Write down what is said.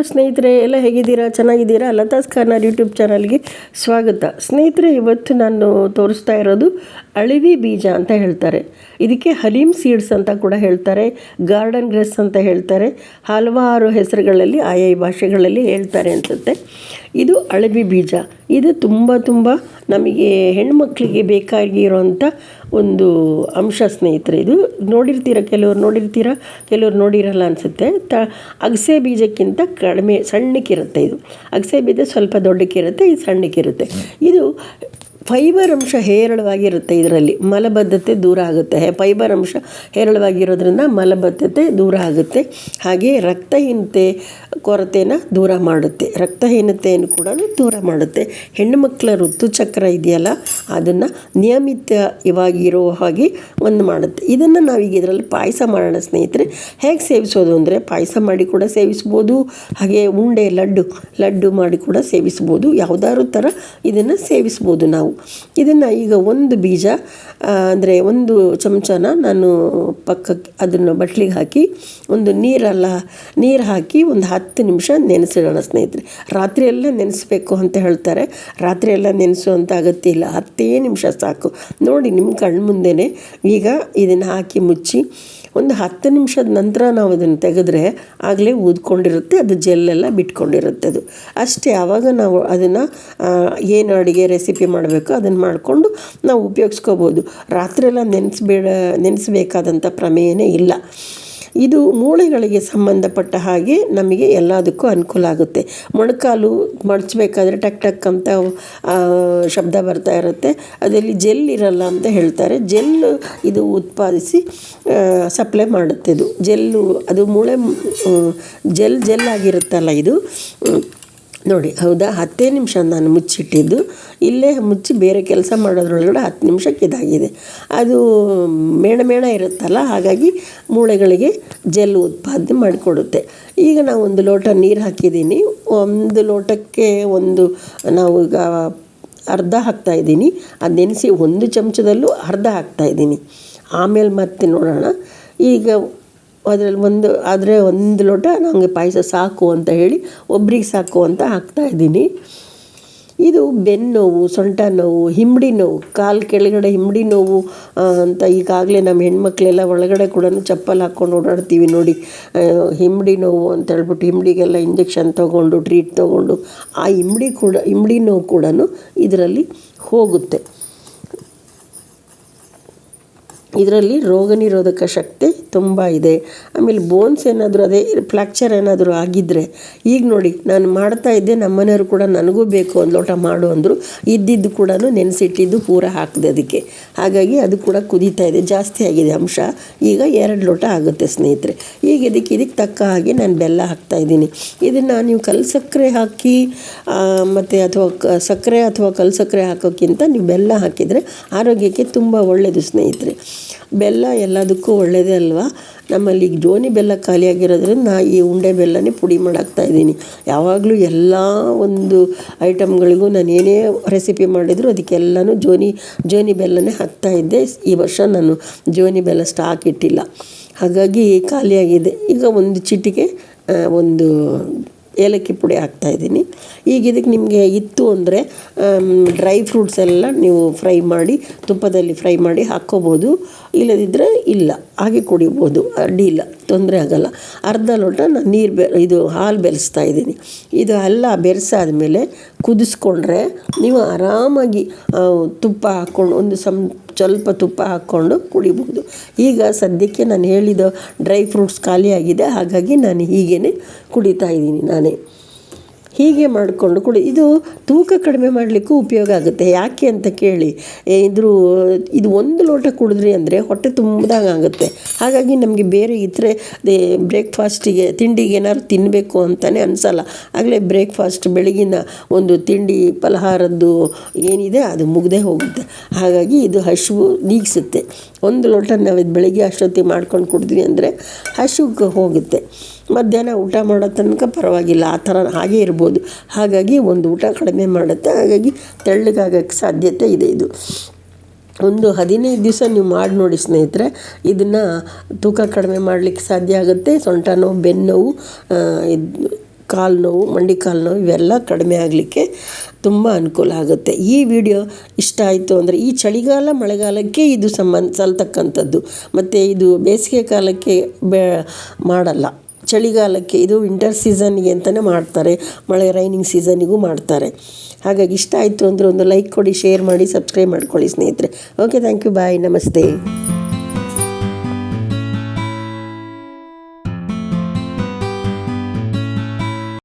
Hello ಸ್ನೇಹಿತರೆ, ಎಲ್ಲ ಹೇಗಿದ್ದೀರಾ? ಚೆನ್ನಾಗಿದ್ದೀರಾ? ಲತಾಸ್ ಕಾರ್ನರ್ ಯೂಟ್ಯೂಬ್ ಚಾನಲ್ಗೆ ಸ್ವಾಗತ. ಸ್ನೇಹಿತರೆ, ಇವತ್ತು ನಾನು ತೋರಿಸ್ತಾ ಇರೋದು ಅಳಿವಿ ಬೀಜ ಅಂತ ಹೇಳ್ತಾರೆ. ಇದಕ್ಕೆ ಹಲೀಮ್ ಸೀಡ್ಸ್ ಅಂತ ಕೂಡ ಹೇಳ್ತಾರೆ, ಗಾರ್ಡನ್ ಗ್ರೆಸ್ ಅಂತ ಹೇಳ್ತಾರೆ, ಹಲವಾರು ಹೆಸರುಗಳಲ್ಲಿ, ಆಯಾ ಭಾಷೆಗಳಲ್ಲಿ ಹೇಳ್ತಾರೆ ಅನ್ಸುತ್ತೆ. ಇದು ಅಳವಿ ಬೀಜ. ಇದು ತುಂಬ ತುಂಬ ನಮಗೆ ಹೆಣ್ಮಕ್ಳಿಗೆ ಬೇಕಾಗಿರೋಂಥ ಒಂದು ಅಂಶ ಸ್ನೇಹಿತರೆ ಇದು. ನೋಡಿರ್ತೀರ ಕೆಲವರು ನೋಡಿರ್ತೀರ? ಕೆಲವರು ನೋಡಿರಲ್ಲ ಅನಿಸುತ್ತೆ. ತ, ಅಗಸೆ ಬೀಜಕ್ಕಿಂತ ಕಡಿಮೆ ಸಣ್ಣಕ್ಕಿರುತ್ತೆ ಇದು. ಅಗಸೆ ಬೀಜ ಸ್ವಲ್ಪ ದೊಡ್ಡಕ್ಕಿರುತ್ತೆ, ಇದು ಸಣ್ಣಕ್ಕಿರುತ್ತೆ. ಇದು ಫೈಬರ್ ಅಂಶ ಹೇರಳವಾಗಿರುತ್ತೆ ಇದರಲ್ಲಿ, ಮಲಬದ್ಧತೆ ದೂರ ಆಗುತ್ತೆ. ಫೈಬರ್ ಅಂಶ ಹೇರಳವಾಗಿರೋದ್ರಿಂದ ಮಲಬದ್ಧತೆ ದೂರ ಆಗುತ್ತೆ. ಹಾಗೆ ರಕ್ತಹೀನತೆ ಕೊರತೆನ ದೂರ ಮಾಡುತ್ತೆ. ರಕ್ತಹೀನತೆಯನ್ನು ಕೂಡ ದೂರ ಮಾಡುತ್ತೆ. ಹೆಣ್ಣು ಮಕ್ಕಳ ಋತುಚಕ್ರ ಇದೆಯಲ್ಲ, ಅದನ್ನು ನಿಯಮಿತವಾಗಿರೋ ಹಾಗೆ ಒಂದು ಮಾಡುತ್ತೆ. ಇದನ್ನು ನಾವೀಗ ಇದರಲ್ಲಿ ಪಾಯಸ ಮಾಡೋಣ ಸ್ನೇಹಿತರೆ. ಹೇಗೆ ಸೇವಿಸೋದು ಅಂದರೆ, ಪಾಯಸ ಮಾಡಿ ಕೂಡ ಸೇವಿಸ್ಬೋದು ಹಾಗೆ ಉಂಡೆ, ಲಡ್ಡು ಲಡ್ಡು ಮಾಡಿ ಕೂಡ ಸೇವಿಸ್ಬೋದು ಯಾವುದಾದ್ರು ಥರ ಇದನ್ನು ಸೇವಿಸ್ಬೋದು ನಾವು. ಇದನ್ನು ಈಗ ಒಂದು ಬೀಜ ಅಂದರೆ ಒಂದು ಚಮಚನ ನಾನು ಪಕ್ಕಕ್ಕೆ ಅದನ್ನು ಬಟ್ಲಿಗೆ ಹಾಕಿ ಒಂದು ನೀರೆಲ್ಲ, ನೀರು ಹಾಕಿ ಒಂದು ಹತ್ತು ನಿಮಿಷ ನೆನೆಸಿಡೋಣ ಸ್ನೇಹಿತರೆ. ರಾತ್ರಿ ಎಲ್ಲ ನೆನೆಸ್ಬೇಕು ಅಂತ ಹೇಳ್ತಾರೆ. ರಾತ್ರಿಯೆಲ್ಲ ನೆನೆಸುವಂಥ ಅಗತ್ಯ ಇಲ್ಲ. ಹತ್ತೇ ನಿಮಿಷ ಸಾಕು. ನೋಡಿ ನಿಮ್ಮ ಕಣ್ಣು ಮುಂದೆನೇ ಈಗ ಇದನ್ನು ಹಾಕಿ ಮುಚ್ಚಿ ಒಂದು ಹತ್ತು ನಿಮಿಷದ ನಂತರ ನಾವು ಅದನ್ನು ತೆಗೆದ್ರೆ ಆಗಲೇ ಊದ್ಕೊಂಡಿರುತ್ತೆ, ಅದು ಜೆಲ್ಲೆಲ್ಲ ಬಿಟ್ಕೊಂಡಿರುತ್ತೆ ಅದು. ಅಷ್ಟೇ, ಆವಾಗ ನಾವು ಅದನ್ನು ಏನು ಅಡುಗೆ ರೆಸಿಪಿ ಮಾಡಬೇಕು ಅದನ್ನು ಮಾಡಿಕೊಂಡು ನಾವು ಉಪಯೋಗಿಸ್ಕೋಬೋದು. ರಾತ್ರಿ ಎಲ್ಲ ನೆನೆಸ್ಬೇಡ, ನೆನೆಸ್ಬೇಕಾದಂಥ ಪ್ರಮೇಯನೇ ಇಲ್ಲ. ಇದು ಮೂಳೆಗಳಿಗೆ ಸಂಬಂಧಪಟ್ಟ ಹಾಗೆ ನಮಗೆ ಎಲ್ಲದಕ್ಕೂ ಅನುಕೂಲ ಆಗುತ್ತೆ. ಮೊಣಕಾಲು ಮಡಚಬೇಕಾದ್ರೆ ಟಕ್ ಟಕ್ ಅಂತ ಶಬ್ದ ಬರ್ತಾ ಇರುತ್ತೆ. ಅದರಲ್ಲಿ ಜೆಲ್ ಇರಲ್ಲ ಅಂತ ಹೇಳ್ತಾರೆ. ಜೆಲ್ ಇದು ಉತ್ಪಾದಿಸಿ ಸಪ್ಲೈ ಮಾಡುತ್ತೆ ಇದು. ಜೆಲ್ಲು, ಅದು ಮೂಳೆ ಜೆಲ್ ಜೆಲ್ ಆಗಿರುತ್ತಲ್ಲ ಇದು. ನೋಡಿ, ಹೌದಾ? ಹತ್ತೇ ನಿಮಿಷ ನಾನು ಮುಚ್ಚಿಟ್ಟಿದ್ದು. ಇಲ್ಲೇ ಮುಚ್ಚಿ ಬೇರೆ ಕೆಲಸ ಮಾಡೋದ್ರೊಳಗಡೆ ಹತ್ತು ನಿಮಿಷಕ್ಕೆ ಇದಾಗಿದೆ ಅದು ಮೇಣ ಮೇಣ ಇರುತ್ತಲ್ಲ, ಹಾಗಾಗಿ ಮೂಳೆಗಳಿಗೆ ಜೆಲ್ ಉತ್ಪಾದನೆ ಮಾಡಿಕೊಡುತ್ತೆ. ಈಗ ನಾವು ಒಂದು ಲೋಟ ನೀರು ಹಾಕಿದ್ದೀನಿ. ಒಂದು ಲೋಟಕ್ಕೆ ಒಂದು, ನಾವು ಈಗ ಅರ್ಧ ಹಾಕ್ತಾಯಿದ್ದೀನಿ ಅದು ನೆನೆಸಿ ಒಂದು ಚಮಚದಲ್ಲೂ ಅರ್ಧ ಹಾಕ್ತಾಯಿದ್ದೀನಿ ಆಮೇಲೆ ಮತ್ತೆ ನೋಡೋಣ. ಈಗ ಅದರಲ್ಲಿ ಒಂದು, ಆದರೆ ಒಂದು ಲೋಟ ನನಗೆ ಪಾಯಸ ಸಾಕು ಅಂತ ಹೇಳಿ ಒಬ್ರಿಗೆ ಸಾಕು ಅಂತ ಹಾಕ್ತಾಯಿದ್ದೀನಿ ಇದು ಬೆನ್ನು ನೋವು, ಸೊಂಟ ನೋವು ಹಿಂಬಡಿ ನೋವು, ಕಾಲು ಕೆಳಗಡೆ ಹಿಂಬಡಿ ನೋವು ಅಂತ ಈಗಾಗಲೇ ನಮ್ಮ ಹೆಣ್ಮಕ್ಳೆಲ್ಲ ಒಳಗಡೆ ಕೂಡ ಚಪ್ಪಲ್ ಹಾಕ್ಕೊಂಡು ಓಡಾಡ್ತೀವಿ ನೋಡಿ. ಹಿಂಬಡಿ ನೋವು ಅಂತ ಹೇಳ್ಬಿಟ್ಟು ಹಿಂಬಡಿಗೆಲ್ಲ ಇಂಜೆಕ್ಷನ್ ತೊಗೊಂಡು, ಟ್ರೀಟ್ ತೊಗೊಂಡು, ಆ ಹಿಂಬಡಿ ಕೂಡ ಹಿಂಬಡಿ ನೋವು ಕೂಡ ಇದರಲ್ಲಿ ಹೋಗುತ್ತೆ. ಇದರಲ್ಲಿ ರೋಗ ನಿರೋಧಕ ಶಕ್ತಿ ತುಂಬ ಇದೆ. ಆಮೇಲೆ ಬೋನ್ಸ್ ಏನಾದರೂ ಅದೇ ಫ್ಲ್ಯಾಕ್ಚರ್ ಏನಾದರೂ ಆಗಿದ್ದರೆ ಈಗ ನೋಡಿ, ನಾನು ಮಾಡ್ತಾ ಇದ್ದೆ ನಮ್ಮ ಮನೆಯವರು ಕೂಡ ನನಗೂ ಬೇಕು ಒಂದು ಲೋಟ ಮಾಡು ಅಂದರು, ಇದ್ದಿದ್ದು ಕೂಡ ನೆನೆಸಿಟ್ಟಿದ್ದು ಪೂರ ಹಾಕಿದೆ ಅದಕ್ಕೆ. ಹಾಗಾಗಿ ಅದು ಕೂಡ ಕುದೀತಾ ಇದೆ, ಜಾಸ್ತಿ ಆಗಿದೆ ಅಂಶ. ಈಗ ಎರಡು ಲೋಟ ಆಗುತ್ತೆ ಸ್ನೇಹಿತರೆ. ಈಗ ಇದಕ್ಕೆ ಇದಕ್ಕೆ ತಕ್ಕ ಹಾಗೆ ನಾನು ಬೆಲ್ಲ ಹಾಕ್ತಾ ಇದ್ದೀನಿ. ಇದನ್ನು ನೀವು ಕಲ್ ಸಕ್ಕರೆ ಹಾಕಿ ಮತ್ತು ಅಥವಾ ಕ, ಸಕ್ಕರೆ ಅಥವಾ ಕಲ್ ಸಕ್ಕರೆ ಹಾಕೋಕ್ಕಿಂತ ನೀವು ಬೆಲ್ಲ ಹಾಕಿದರೆ ಆರೋಗ್ಯಕ್ಕೆ ತುಂಬ ಒಳ್ಳೆಯದು ಸ್ನೇಹಿತರೆ. ಬೆಲ್ಲ ಎಲ್ಲದಕ್ಕೂ ಒಳ್ಳೆಯದೇ ಅಲ್ವಾ? ನಮ್ಮಲ್ಲಿ ಜೋನಿ ಬೆಲ್ಲ ಖಾಲಿಯಾಗಿರೋದ್ರಿಂದ ನಾ ಈ ಉಂಡೆ ಬೆಲ್ಲನೇ ಪುಡಿ ಮಾಡಾಕ್ತಾ ಇದ್ದೀನಿ. ಯಾವಾಗಲೂ ಎಲ್ಲ ಒಂದು ಐಟಮ್ಗಳಿಗೂ ನಾನು ಏನೇ ರೆಸಿಪಿ ಮಾಡಿದರೂ ಅದಕ್ಕೆಲ್ಲನೂ ಜೋನಿ ಜೋನಿ ಬೆಲ್ಲನೇ ಹಾಕ್ತಾ ಇದ್ದೆ. ಈ ವರ್ಷ ನಾನು ಜೋನಿ ಬೆಲ್ಲ ಸ್ಟಾಕ್ ಇಟ್ಟಿಲ್ಲ. ಹಾಗಾಗಿ ಖಾಲಿಯಾಗಿದೆ. ಈಗ ಒಂದು ಚಿಟಿಕೆ ಒಂದು ಏಲಕ್ಕಿ ಪುಡಿ ಹಾಕ್ತಾ ಇದ್ದೀನಿ. ಈಗ ಇದಕ್ಕೆ ನಿಮಗೆ ಇತ್ತು ಅಂದರೆ ಡ್ರೈ ಫ್ರೂಟ್ಸ್ ಎಲ್ಲ ನೀವು ಫ್ರೈ ಮಾಡಿ, ತುಪ್ಪದಲ್ಲಿ ಫ್ರೈ ಮಾಡಿ ಹಾಕ್ಕೋಬೋದು. ಇಲ್ಲದಿದ್ದರೆ ಇಲ್ಲ. ಹಾಗೆ ಕುಡಿಬೋದು. ಇಲ್ಲ. ತೊಂದರೆ ಆಗಲ್ಲ. ಅರ್ಧ ಲೋಟ ನಾನು ನೀರು ಬೆ, ಇದು ಹಾಲು ಬೆರೆಸ್ತಾ ಇದ್ದೀನಿ. ಇದು ಎಲ್ಲ ಬೆರೆಸಾದ್ಮೇಲೆ ಕುದಿಸ್ಕೊಂಡ್ರೆ ನೀವು ಆರಾಮಾಗಿ ತುಪ್ಪ ಹಾಕ್ಕೊಂಡು, ಒಂದು ಸಮ್, ಸ್ವಲ್ಪ ತುಪ್ಪ ಹಾಕ್ಕೊಂಡು ಕುಡಿಬೋದು. ಈಗ ಸದ್ಯಕ್ಕೆ ನಾನು ಹೇಳಿದ ಡ್ರೈ ಫ್ರೂಟ್ಸ್ ಖಾಲಿಯಾಗಿದೆ. ಹಾಗಾಗಿ ನಾನು ಹೀಗೇ ಕುಡಿತಾ ಇದ್ದೀನಿ ನಾನೇ. ಹೀಗೆ ಮಾಡಿಕೊಂಡು ಕುಡಿ. ಇದು ತೂಕ ಕಡಿಮೆ ಮಾಡಲಿಕ್ಕೂ ಉಪಯೋಗ ಆಗುತ್ತೆ. ಯಾಕೆ ಅಂತ ಕೇಳಿ ಇದ್ರೂ, ಇದು ಒಂದು ಲೋಟ ಕುಡಿದ್ರಿ ಅಂದರೆ ಹೊಟ್ಟೆ ತುಂಬಿದಾಗ ಆಗುತ್ತೆ ಹಾಗಾಗಿ ನಮಗೆ ಬೇರೆ ಇತರೆ ಬ್ರೇಕ್ಫಾಸ್ಟಿಗೆ ತಿಂಡಿಗೆ ಏನಾದ್ರು ತಿನ್ನಬೇಕು ಅಂತಲೇ ಅನಿಸಲ್ಲ. ಆಗಲೇ ಬ್ರೇಕ್ಫಾಸ್ಟ್ ಬೆಳಗಿನ ಒಂದು ತಿಂಡಿ ಫಲಹಾರದ್ದು ಏನಿದೆ ಅದು ಮುಗ್ದೇ ಹೋಗುತ್ತೆ. ಹಾಗಾಗಿ ಇದು ಹಸಿವು ನೀಗಿಸುತ್ತೆ. ಒಂದು ಲೋಟ ನಾವು ಇದು ಬೆಳಗ್ಗೆ ಅಷ್ಟೊತ್ತಿಗೆ ಮಾಡ್ಕೊಂಡು ಕುಡಿದ್ವಿ ಅಂದರೆ ಹಸಿವು ಹೋಗುತ್ತೆ. ಮಧ್ಯಾಹ್ನ ಊಟ ಮಾಡೋ ತನಕ ಪರವಾಗಿಲ್ಲ, ಆ ಥರ ಹಾಗೇ ಇರ್ಬೋದು. ಹಾಗಾಗಿ ಒಂದು ಊಟ ಕಡಿಮೆ ಮಾಡುತ್ತೆ. ಹಾಗಾಗಿ ತೆಳ್ಳಗಾಗಕ್ಕೆ ಸಾಧ್ಯತೆ ಇದೆ ಇದು. ಒಂದು ಹದಿನೈದು ದಿವಸ ನೀವು ಮಾಡಿ ನೋಡಿ ಸ್ನೇಹಿತರೆ, ಇದನ್ನು ತೂಕ ಕಡಿಮೆ ಮಾಡಲಿಕ್ಕೆ ಸಾಧ್ಯ ಆಗುತ್ತೆ. ಸೊಂಟ ನೋವು, ಬೆನ್ನು ನೋವು ಇದು, ಕಾಲು ನೋವು, ಮಂಡಿ ಕಾಲು ನೋವು, ಇವೆಲ್ಲ ಕಡಿಮೆ ಆಗಲಿಕ್ಕೆ ತುಂಬ ಅನುಕೂಲ ಆಗುತ್ತೆ. ಈ ವಿಡಿಯೋ ಇಷ್ಟ ಆಯಿತು ಅಂದರೆ ಈ ಚಳಿಗಾಲ, ಮಳೆಗಾಲಕ್ಕೆ ಇದು ಸಂಬಂಧ, ಸಲ್ತಕ್ಕಂಥದ್ದು. ಮತ್ತು ಇದು ಬೇಸಿಗೆ ಕಾಲಕ್ಕೆ ಬೆ, ಮಾಡಲ್ಲ. ಚಳಿಗಾಲಕ್ಕೆ ಇದು ವಿಂಟರ್ ಸೀಸನ್ಗೆ ಅಂತಲೇ ಮಾಡ್ತಾರೆ. ಮಳೆ ರೈನಿಂಗ್ ಸೀಸನಿಗೂ ಮಾಡ್ತಾರೆ. ಹಾಗಾಗಿ ಇಷ್ಟ ಆಯಿತು ಅಂದರೆ ಒಂದು ಲೈಕ್ ಕೊಡಿ ಶೇರ್ ಮಾಡಿ ಸಬ್ಸ್ಕ್ರೈಬ್ ಮಾಡ್ಕೊಳ್ಳಿ ಸ್ನೇಹಿತರೆ. ಓಕೆ ಥ್ಯಾಂಕ್ ಯು ಬಾಯ್ ನಮಸ್ತೆ.